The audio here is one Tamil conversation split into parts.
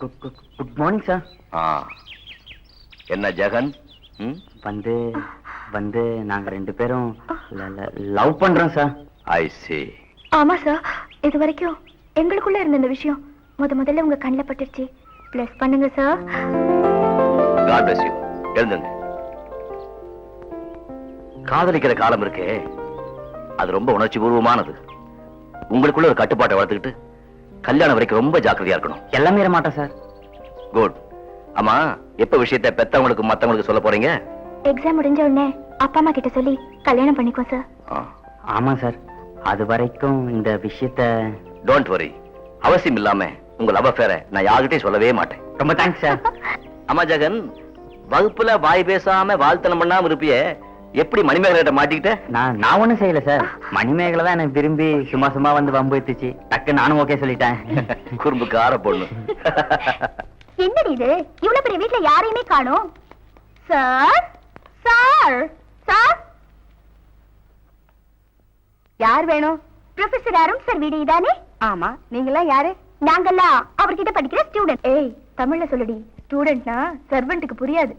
குட் மார்னிங் சார் ஆ. என்ன ஜெகன்? வந்து வந்து நாங்க ரெண்டு பேரும் லவ் பண்றோம் சார் I see. ஆமா சார் இது வரைக்கும் எங்களுக்குள்ள இருந்த இந்த விஷயம் முத முதல்ல உங்க கண்ணில் பட்டுருச்சு. ப்ளஸ் பண்ணுங்க சார் God bless you. எழுந்துங்க காதலிக்கிற காலம் இருக்கே. அது ரொம்ப உணர்ச்சி பூர்வமானது உங்களுக்குள்ள ஒரு கட்டுப்பாட்டை வளர்த்துக்கிட்டு கல்யாணம் வரைக்கும் ரொம்ப ஜாக்கிரதையா இருக்கணும். எல்லாம் மீற மாட்டோம் சார். குட் ஆமா எப்ப விஷயத்தை பெத்தவங்களுக்கு மத்தவங்களுக்கு சொல்ல போறீங்க? எக்ஸாம் முடிஞ்ச உடனே அப்பா அம்மா கிட்ட சொல்லி கல்யாணம் பண்ணிக்கோ சார். ஆமா சார். அது வரைக்கும் இந்த விஷயத்த டோன்ட் வரி அவசியம் இல்லாம உங்க லவ் அஃபேரை நான் யார்கிட்டயும் சொல்லவே மாட்டேன். ரொம்ப தேங்க்ஸ் சார். அம்மா ஜெகன் வகுப்புல வாய் பேசாம வாழ்த்தனம் பண்ணாம இருப்பிய எப்படி மணிமேகலை மாட்டிக்கிட்ட? நான் நான் ஒண்ணும் செய்யல சார் மணிமேகலை தான் எனக்கு விரும்பி சும்மா சும்மா வந்து வம்பு எடுத்துச்சு டக்கு நானும் ஓகே சொல்லிட்டேன். குறும்புக்கார பொண்ணு என்னடி இது? இவ்வளவு பெரிய வீட்ல யாரையுமே காணோம்? சார் சார் சார் யார் வேணும்? ப்ரொஃபசர் அருண் சார் வீடு இதானே? ஆமா நீங்களாம் யாரு? நாங்கெல்லாம் அவர்கிட்ட படிக்கிற ஸ்டூடெண்ட் ஏய் தமிழ்ல சொல்லுடி. ஸ்டூடெண்ட்னா சர்வெண்ட்டுக்கு புரியாது.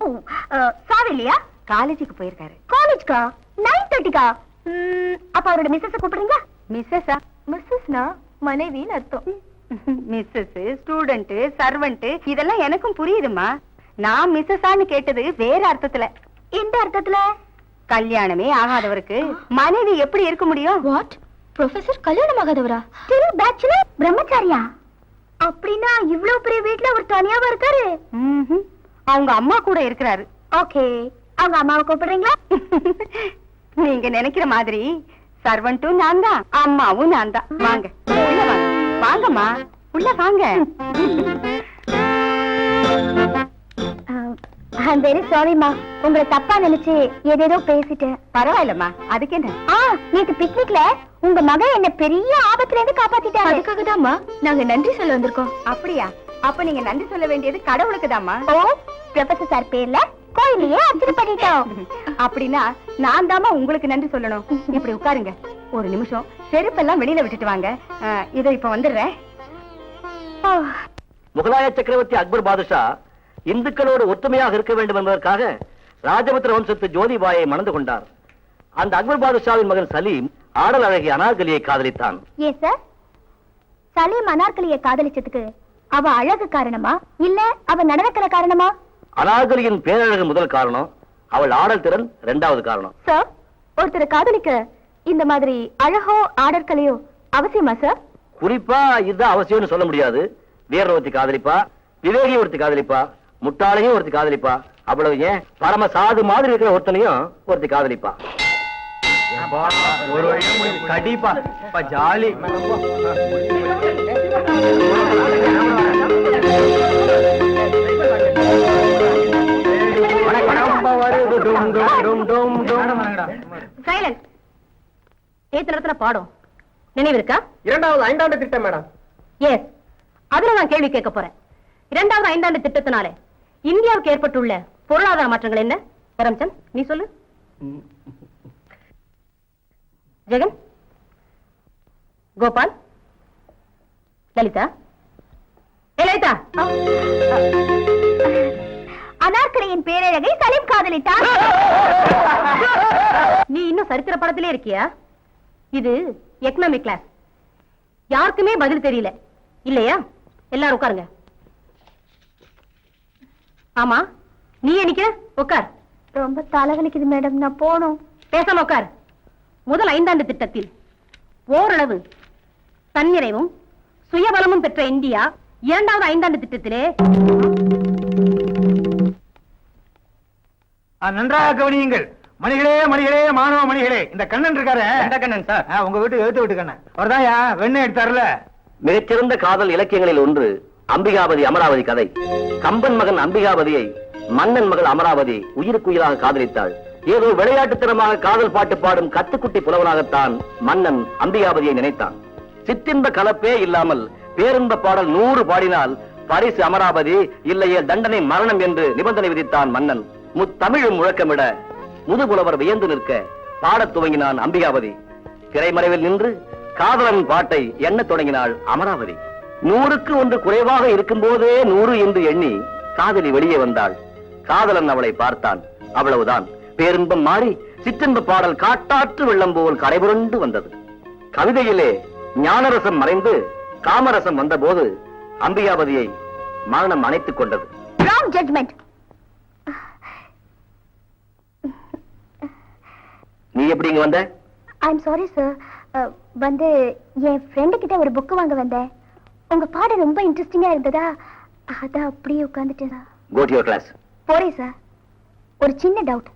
சார் இல்லையா? காலேஜுக்கு போயிருக்காரு. காலேஜ்க்கா நைன் தேர்ட்டிக்கா அப்ப அவரோட மிஸ்ஸஸ் கூப்பிடுறீங்க மிஸ்ஸஸா மிஸ்ஸஸ்னா மனைவின்னு அர்த்தம். மிஸ்ஸஸ் ஸ்டூடெண்ட் சர்வெண்ட் இதெல்லாம் எனக்கும் புரியுதுமா நான் மிஸ்ஸஸான்னு கேட்டது வேற அர்த்தத்துல. எந்த அர்த்தத்துல? கல்யாணமே ஆகாதவருக்கு மனைவி எப்படி இருக்க முடியும்? வாட் ப்ரொஃபசர் கல்யாணம் ஆகாதவரா ஸ்டில் பேச்சுலர் பிரம்மச்சாரியா? அப்படின்னா இவ்ளோ பெரிய வீட்ல ஒரு தனியாவா இருக்காரு. அவங்க அம்மா கூட இருக்கிறாரு. ஓகே அவங்க அம்மாவை கூப்பிடுறீங்களா? நீங்க நினைக்கிற மாதிரி சர்வெண்ட்டும் நான் தான் அம்மாவும் நான் தான். வாங்க வாங்கம்மா உள்ள வாங்க. உங்களை தப்பா நினைச்சு ஏதேதோ பேசிட்டேன் பரவாயில்லம்மா அதுக்கு என்ன? ஆ நேத்து பிக்னிக்ல உங்க மகன் என்ன பெரிய ஆபத்துல இருந்து காப்பாத்திட்டாரு. அதுக்காக தான்மா நாங்க நன்றி சொல்ல வந்திருக்கோம். அப்படியா? அப்ப நீங்க நன்றி சொல்ல வேண்டியது கடவுளுக்கு ஓ ப்ரொஃபசர் சார் பேர்ல கோயிலையே அர்ச்சனை பண்ணிட்டோம். அப்படின்னா நான் தாமா உங்களுக்கு நன்றி சொல்லணும். இப்படி உட்காருங்க. ஒரு நிமிஷம். செருப்பெல்லாம் வெளியில விட்டுட்டு வாங்க. இதோ இப்ப வந்துடுறேன். முகலாய சக்கரவர்த்தி அக்பர் பாதுஷா இந்துக்களோடு ஒற்றுமையாக இருக்க வேண்டும் என்பதற்காக ராஜபுத்திர வம்சத்து ஜோதிபாயை மணந்து கொண்டார். அந்த அக்பர் பாதுஷாவின் மகன் சலீம் ஆடல் அழகி அனார்கலியை காதலித்தான். ஏன் சார்? சலீம் அனார்கலிய காதலிச்சதுக்கு அவ அழகு காரணமா? இல்ல அவ நடனக்கலை காரணமா? அனார்கலியின் பேரழகு முதல் காரணம் அவள் ஆடல் திறன் இரண்டாவது காரணம். சார் ஒருத்தரை காதலிக்க இந்த மாதிரி அழகோ ஆடற்கலையோ அவசியமா சார் குறிப்பா இதுதான் அவசியம்னு சொல்ல முடியாது. வீரர் ஒருத்தி காதலிப்பா விவேகி ஒருத்தி காதலிப்பா முட்டாளையும் ஒருத்தி காதலிப்பா. அவ்வளவு ஏன்? பரம சாது மாதிரி இருக்கிற ஒருத்தனையும் ஒருத்தி காதலிப்பா. ஒரு கடிப்பா. ஜாலி. சைலண்ட் நேத்து நடத்தின பாடம் நினைவு இருக்கா இரண்டாவது ஐந்தாண்டு திட்டம் மேடம். எஸ் அதுல நான் கேள்வி கேட்க போறேன். இரண்டாவது ஐந்தாண்டு திட்டத்தினால இந்தியாவுக்கு ஏற்பட்டுள்ள பொருளாதார மாற்றங்கள் என்ன? கரம்சந்த் நீ சொல்லு. ஜெகன்? கோபால்? லலிதா? ஏ லலிதா! அனார்கலியின் பேரழகை சலீம் காதலித்தான் நீ இன்னும் சரித்திர படத்திலே இருக்கியா? இது எக்கனாமிக் கிளாஸ் யாருக்குமே பதில் தெரியல. இல்லையா? எல்லாரும் உட்காருங்க. ஆமா நீ நிக்கிற உட்கார். ரொம்ப தலைவலிக்குது மேடம். நான் போகணும். பேசாம உட்கார். முதல் ஐந்தாண்டு திட்டத்தில் ஓரளவு தன்னிறைவும் சுயபலமும் பெற்ற இந்தியா இரண்டாவது ஐந்தாண்டு திட்டத்திலே நன்றாக கவனியுங்கள். மணிகளே மணிகளே மாணவ மணிகளே. இந்த கண்ணன் இருக்காரு. எந்த கண்ணன் சார்? உங்க வீட்டு எழுத்து வீட்டு கண்ணன். அவர்தான்யா வெண்ணெய் எடுத்தாருல. மிகச்சிறந்த காதல் இலக்கியங்களில் ஒன்று அம்பிகாபதி அமராவதி கதை. கம்பன் மகன் அம்பிகாபதியை மன்னன் மகள் அமராவதி உயிருக்குயிராக காதலித்தாள். ஏதோ விளையாட்டுத்தனமாக காதல் பாட்டு பாடும் கத்துக்குட்டி புலவனாகத்தான் மன்னன் அம்பிகாபதியை நினைத்தான். சிற்றின்ப கலப்பே இல்லாமல் பேரின்ப பாடல் நூறு பாடினால் பரிசு அமராவதி இல்லையே தண்டனை மரணம் என்று நிபந்தனை விதித்தான் மன்னன். முத்தமிழும் முழக்கமிட முதுகுலவர் வியந்து நிற்க பாடத் துவங்கினான் அம்பிகாபதி. திரைமறைவில் நின்று காதலன் பாட்டை எண்ணத் தொடங்கினாள் அமராவதி. நூறுக்கு ஒன்று குறைவாக இருக்கும் போதே நூறு என்று எண்ணி காதலி வெளியே வந்தாள். காதலன் அவளை பார்த்தான். அவ்வளவுதான். பேரின்பம் மாறி சிற்றின்ப பாடல் காட்டாற்று வெள்ளம் போல் கரைபுரண்டு வந்தது. கவிதையிலே ஞானரசம் மறைந்து காமரசம் வந்தபோது அம்பிகாபதியை மரணம் அணைத்துக் கொண்டது. நீ எப்படி இங்க வந்த? ஐம் சாரி சார் வந்து என் ஃப்ரெண்டு கிட்ட ஒரு புக் வாங்க வந்தேன். உங்க பாடம் ரொம்ப இன்ட்ரெஸ்டிங்கா இருந்ததா? அதான் அப்படியே உட்காந்துட்டேன் கோ டு யுவர் கிளாஸ் போறேன் சார் ஒரு சின்ன டவுட்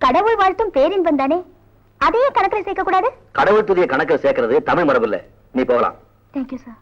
கடவுள் வாழ்த்தும் பேரின்பம் தானே அதையே கணக்கில் சேர்க்க கூடாது? கடவுள் துதிய கணக்கில் சேர்க்கிறது தமிழ் மரபு இல்ல நீ போகலாம். தேங்க்யூ சார்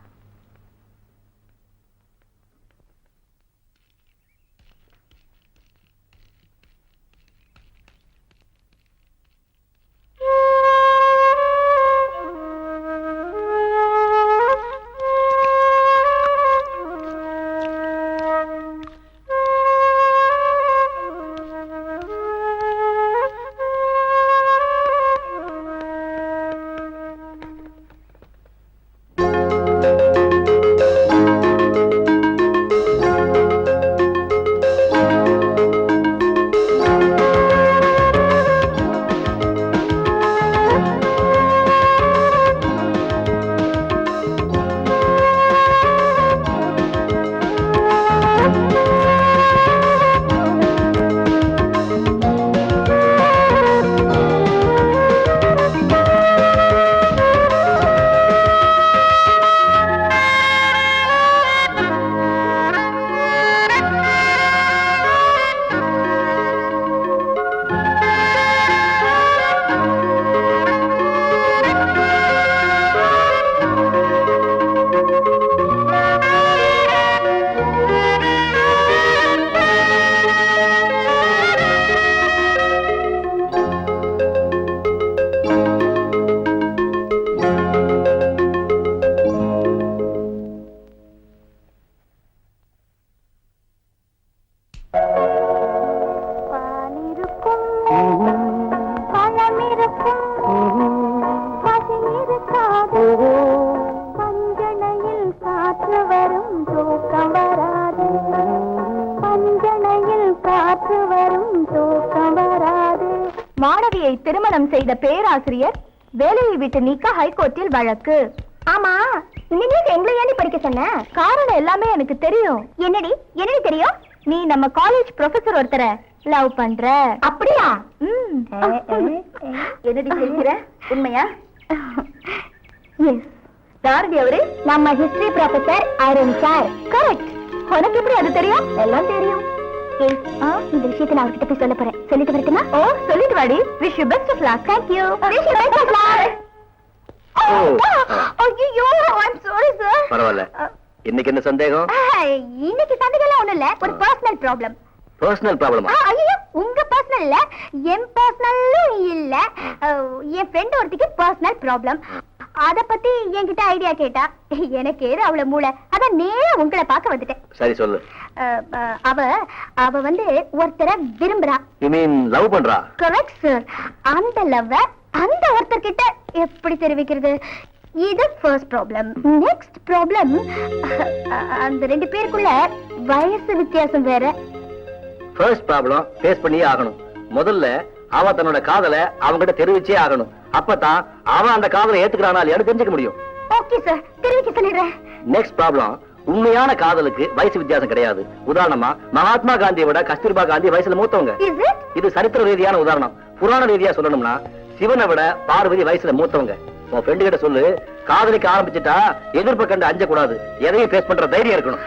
மாணவியை திருமணம் செய்த பேராசிரியர் வேலையை விட்டு நீக்க ஹைகோர்ட்டில் வழக்கு. ஆமா நீங்க எங்களை படிக்க சொன்ன? காரணம் எல்லாமே எனக்கு தெரியும். என்னடி? என்னடி தெரியும்? நீ நம்ம காலேஜ் ப்ரொஃபசர் ஒருத்தர லவ் பண்ற. அப்படியா? என்னடி தெரிகிற உண்மையா? எஸ் யாருடி அவரு? நம்ம history professor Arun sir correct உனக்கு எப்படி அது தெரியும்? எல்லாம் தெரியும். இந்த விஷயத்தை நான் அவர்கிட்ட போய் சொல்ல போறேன். சொல்லிட்டு வரட்டுமா? ஓ சொல்லிட்டு வாடி. Wish you best of luck thank you wish you best of luck ஐயோ ஐம் சாரி சார் பரவாயில்ல. இன்னைக்கு என்ன சந்தேகம்? இன்னைக்கு சந்தேகம் ஒண்ணும் இல்ல. ஒரு பர்சனல் ப்ராப்ளம் பர்சனல் ப்ராப்ளமா ஐயோ உங்க பர்சனல் இல்ல. என் பர்சனலும் இல்ல. என் ஃப்ரெண்ட் ஒருத்திக்கு பர்சனல் ப்ராப்ளம் அத பத்தி என்கிட்ட ஐடியா கேட்டா எனக்கு ஏது அவ்வளவு மூளை. அதான் நேரா உங்களை பார்க்க வந்துட்டேன். சரி சொல்லு. அவ அவ வந்து ஒருத்தரை விரும்புறா. யூ மீன் லவ் பண்றா? கரெக்ட் சார் அந்த லவ் அந்த ஒருத்தர் கிட்ட எப்படி தெரிவிக்கிறது? இது ஃபர்ஸ்ட் ப்ராப்ளம் நெக்ஸ்ட் ப்ராப்ளம் அந்த ரெண்டு பேருக்குள்ள வயசு வித்தியாசம் வேற. ஃபர்ஸ்ட் ப்ராப்ளம் ஃபேஸ் பண்ணியே ஆகணும். முதல்ல அவ தன்னோட காதலை அவங்கிட்ட தெரிவிச்சே ஆகணும். அப்பதான் அவன் அந்த காதலை ஏத்துக்கிறானா இல்லையான்னு தெரிஞ்சுக்க முடியும். ஓகே சார் தெரிவிக்க சொல்லிடுறேன். நெக்ஸ்ட் ப்ராப்ளம் உண்மையான காதலுக்கு வயசு வித்தியாசம் கிடையாது. உதாரணமா மகாத்மா காந்தியை விட கஸ்தூர்பா காந்தி வயசுல மூத்தவங்க. இது? சரித்திர ரீதியான உதாரணம். புராண ரீதியா சொல்லணும்னா சிவனை விட பார்வதி வயசுல மூத்தவங்க. உன் ஃப்ரெண்டு கிட்ட சொல்லு காதலிக்க ஆரம்பிச்சுட்டா எதிர்ப்பு கண்டு அஞ்ச கூடாது எதையும் ஃபேஸ் பண்ற தைரியம் இருக்கணும்.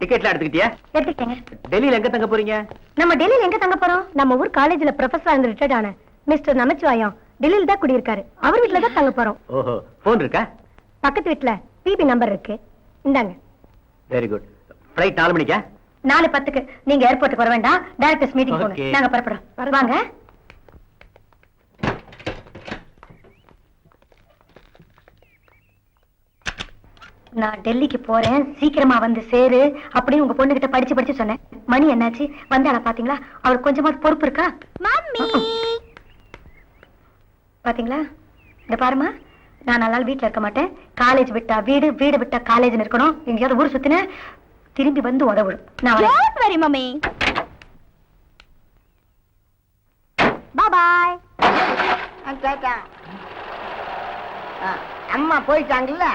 டிக்கெட்லாம் எடுத்துக்கிட்டியா? எடுத்துக்கிட்டேங்க. டெல்லியில எங்க தங்க போறீங்க? நம்ம டெல்லியில எங்க தங்க போறோம்? நம்ம ஊர் காலேஜ்ல ப்ரொஃபஸரா இருந்து ரிட்டையர்ட் ஆன மிஸ்டர் நமச்சிவாயம். டெல்லியில தான் குடியிருக்காரு. அவர் வீட்ல தான் தங்க போறோம். ஓஹோ போன் இருக்கா? பக்கத்து வீட்ல பிபி நம்பர் இருக்கு. இந்தாங்க. வெரி குட் ஃப்ளைட் நாலு மணிக்கா? நாலு பத்துக்கு. நீங்க ஏர்போர்ட்டுக்கு வர வேண்டாம். Directors meeting. போகணும். நாங்க புறப்படுறோம். வாங்க. நான் டெல்லிக்கு போறேன். சீக்கிரமா வந்து சேரு. அப்படின்னு உங்க பொண்ணு கிட்ட படிச்சு படிச்சு சொன்னேன். மணி என்னாச்சு? வந்தாளா பாத்தீங்களா? அவளுக்கு கொஞ்சமாவது பொறுப்பு இருக்கா? மம்மி! பாத்தீங்களா? இந்த பாருமா நான் நல்ல நாள் வீட்ல இருக்க மாட்டேன். காலேஜ் விட்டா வீடு வீடு விட்டா காலேஜ் இருக்கணும் எங்கேயாவது ஊர் சுத்தின திரும்பி வந்து உதவும் நான் வெரி மம்மி? பாய் அம்மா போயிட்டாங்கல்ல?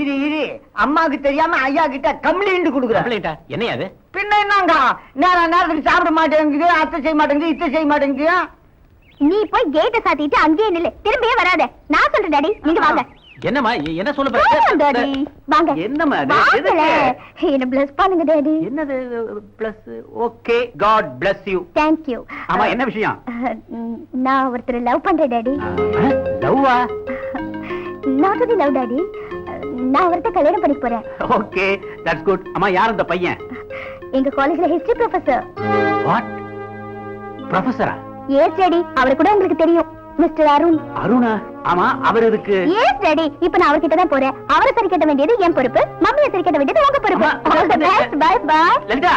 இரு இரு. அம்மாக்கு தெரியாம ஐயா கிட்ட கம்ப்ளைண்ட் கொடுக்குறேன் என்ன அது? பின்ன என்னங்க? நேரம் நேரத்துக்கு சாப்பிட மாட்டேங்குது அத்தை செய்ய மாட்டேங்குது இத்தை செய்ய மாட்டேங்குது. நீ போய் கேட்ட சாத்திட்டு அங்கேயே நில்லு. திரும்பியே வராத. நான் சொல்றேன் டாடி நீங்க வாங்க. என்னம்மா என்ன போலாம், டாடி வாங்க. என்னம்மா அது? வாங்களே. என்ன பிளஸ் பண்ணுங்க டாடி என்னது bless okay God bless you thank you ஆமா என்ன விஷயம்? நான் ஒருத்தரை லவ் பண்றேன் டாடி லவ்வா நாட் ஒன்லி லவ் டாடி நான் ஒருத்த கல்யாணம் பண்ணிக்க போறேன். ஓகே தட்ஸ் குட் அம்மா யார் அந்த பையன்? எங்க காலேஜ்ல ஹிஸ்டரி ப்ரொஃபசர் வாட் ப்ரொஃபஸரா ஏஸ் டாடி அவரை கூட உங்களுக்கு தெரியும். மிஸ்டர் அருண். அருணா? ஆமா அவர் இதுக்கு ஏஸ் டாடி இப்ப நான் அவர்கிட்ட தான் போறேன். அவரை சரி கட்ட வேண்டியது என் பொறுப்பு மம்மியை சரி கட்ட வேண்டியது உங்க பொறுப்பு. By by Lalitha